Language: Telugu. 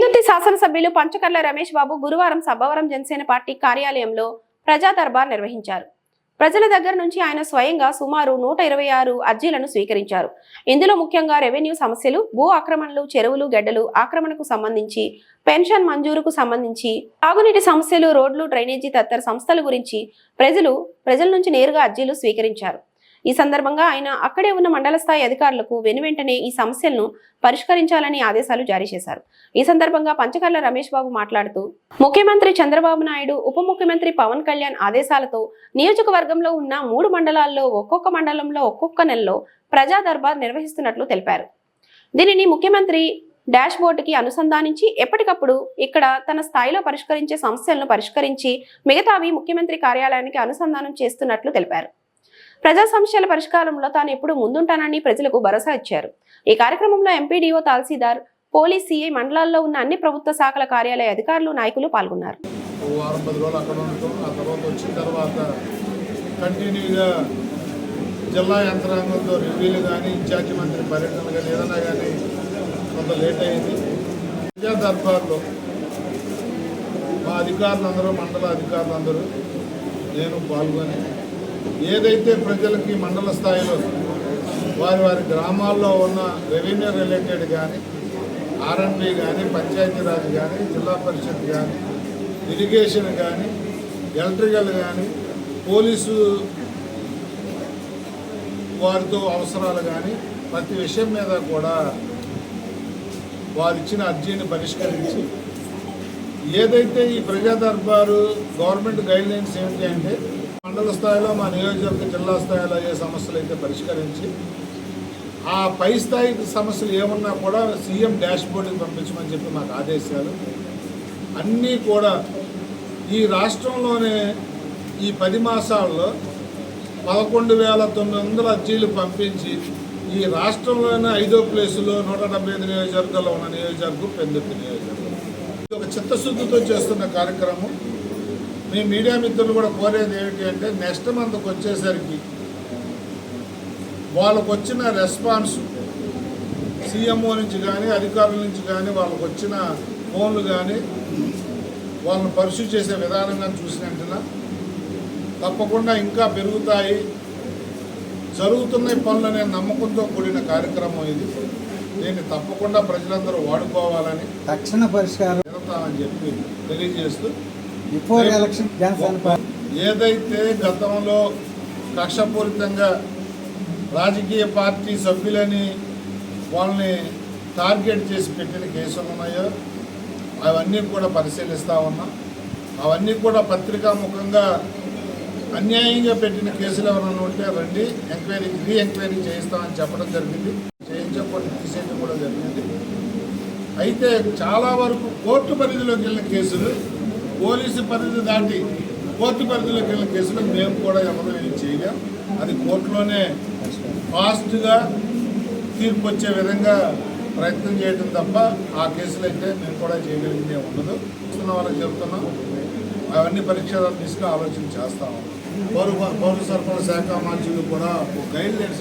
నిందుర్తి శాసనసభ్యులు పంచకర్ల రమేష్ బాబు గురువారం సబ్బవరం జనసేన పార్టీ కార్యాలయంలో ప్రజా దర్బార్ నిర్వహించారు. ప్రజల దగ్గర నుంచి ఆయన స్వయంగా సుమారు నూట ఇరవై ఆరు అర్జీలను స్వీకరించారు. ఇందులో ముఖ్యంగా రెవెన్యూ సమస్యలు భూ ఆక్రమణలు చెరువులు గడ్డలు ఆక్రమణకు సంబంధించి పెన్షన్ మంజూరుకు సంబంధించి తాగునీటి సమస్యలు రోడ్లు డ్రైనేజీ తదితర సంస్థల గురించి ప్రజలు ప్రజల నుంచి నేరుగా అర్జీలు స్వీకరించారు. ఈ సందర్భంగా ఆయన అక్కడే ఉన్న మండల స్థాయి అధికారులకు వెనువెంటనే ఈ సమస్యలను పరిష్కరించాలని ఆదేశాలు జారీ చేశారు. ఈ సందర్భంగా పంచకర్ల రమేష్ బాబు మాట్లాడుతూ ముఖ్యమంత్రి చంద్రబాబు నాయుడు ఉప ముఖ్యమంత్రి పవన్ కళ్యాణ్ ఆదేశాలతో నియోజకవర్గంలో ఉన్న మూడు మండలాల్లో ఒక్కొక్క మండలంలో ఒక్కొక్క నెలలో ప్రజా దర్బార్ నిర్వహిస్తున్నట్లు తెలిపారు. దీనిని ముఖ్యమంత్రి డాష్ బోర్డుకి అనుసంధానించి ఎప్పటికప్పుడు ఇక్కడ తన స్థాయిలో పరిష్కరించే సమస్యలను పరిష్కరించి మిగతావి ముఖ్యమంత్రి కార్యాలయానికి అనుసంధానం చేస్తున్నట్లు తెలిపారు. ప్రజా సమస్యల పరిష్కారంలో తాను ఎప్పుడు ముందుంటానని ప్రజలకు భరోసా ఇచ్చారు. ఈ కార్యక్రమంలో ఎంపీడీఓ తహసీల్దార్ పోలీస్ సీఐ మండలాల్లో ఉన్న అన్ని ప్రభుత్వ శాఖల కార్యాలయ అధికారులు నాయకులు పాల్గొన్నారు. జిల్లా యంత్రాంగంతో రివ్యూలు కానీ ఇన్ఛార్జి మంత్రి పర్యటన కానీ ఏదైనా కానీ కొంత లేట్ అయింది. ప్రజా దర్బార్లో మా అధికారులందరూ మండల అధికారులందరూ నేను పాల్గొని ఏదైతే ప్రజలకి మండల స్థాయిలో వారి వారి గ్రామాల్లో ఉన్న రెవెన్యూ రిలేటెడ్ కానీ ఆర్ఎండ్బి కానీ పంచాయతీరాజ్ కానీ జిల్లా పరిషత్ కానీ ఇరిగేషన్ కానీ ఎలక్ట్రికల్ కానీ పోలీసు వారితో అవసరాలు కానీ ప్రతి విషయం మీద కూడా వారు ఇచ్చిన అర్జీని పరిష్కరించి ఏదైతే ఈ ప్రజా దర్బారు గవర్నమెంట్ గైడ్ లైన్స్ ఏమిటి అంటే మండల స్థాయిలో మా నియోజకవర్గ జిల్లా స్థాయిలో ఏ సమస్యలు అయితే పరిష్కరించి ఆ పై స్థాయి సమస్యలు ఏమున్నా కూడా సీఎం డాష్ బోర్డుకి పంపించమని చెప్పి మాకు ఆదేశాలు. అన్నీ కూడా ఈ రాష్ట్రంలోనే ఈ పది మాసాల్లో పదకొండు వేల తొమ్మిది వందల అర్జీలు పంపించి ఈ రాష్ట్రంలోనే ఐదో ప్లేసులో నూట డెబ్బై ఐదు నియోజకవర్గాల్లో ఉన్న నియోజకవర్గం పెందుకు నియోజకవర్గం. ఇది ఒక చిత్తశుద్ధితో చేస్తున్న కార్యక్రమం. మీ మీడియా మిత్రులు కూడా కోరేది ఏమిటి అంటే నెక్స్ట్ మంత్కి వచ్చేసరికి వాళ్ళకు వచ్చిన రెస్పాన్స్ సీఎంఓ నుంచి కానీ అధికారుల నుంచి కానీ వాళ్ళకు వచ్చిన ఫోన్లు కానీ వాళ్ళని పర్సూ చేసే విధానంగా చూసినట్టున తప్పకుండా ఇంకా పెరుగుతాయి. జరుగుతున్న పనులనే నమ్మకంతో కూడిన కార్యక్రమం ఇది. దీన్ని తప్పకుండా ప్రజలందరూ వాడుకోవాలని తక్షణ పరిష్కారం. జరుగుతామని చెప్పి తెలియజేస్తూ బిఫోర్ ఎలక్షన్ జనసేన ఏదైతే గతంలో కక్షపూరితంగా రాజకీయ పార్టీ సభ్యులని వాళ్ళని టార్గెట్ చేసి పెట్టిన కేసులు ఉన్నాయో అవన్నీ కూడా పరిశీలిస్తూ ఉన్నాం. అవన్నీ కూడా పత్రికాముఖంగా అన్యాయంగా పెట్టిన కేసులు ఎవరైనా ఉంటే రండి ఎంక్వైరీ రీ ఎంక్వైరీ చేయిస్తామని చెప్పడం జరిగింది. చేయించకపోతే తీసేయడం కూడా జరిగింది. అయితే చాలా వరకు కోర్టు పరిధిలోకి వెళ్ళిన కేసులు పోలీసు పరిధి దాటి కోర్టు పరిధిలోకి వెళ్ళిన కేసులు మేము కూడా ఎవరు ఏం చేయలేం. అది కోర్టులోనే ఫాస్ట్గా తీర్పు వచ్చే విధంగా ప్రయత్నం చేయడం తప్ప ఆ కేసులు అయితే మేము కూడా చేయగలిగింది ఉండదు. చూస్తున్న వాళ్ళకి చెప్తున్నాం అవన్నీ పరీక్షలు తీసుకుని ఆలోచన చేస్తాము పౌర పౌర సరఫరా శాఖ మంత్రులు కూడా గైడ్ లైన్స్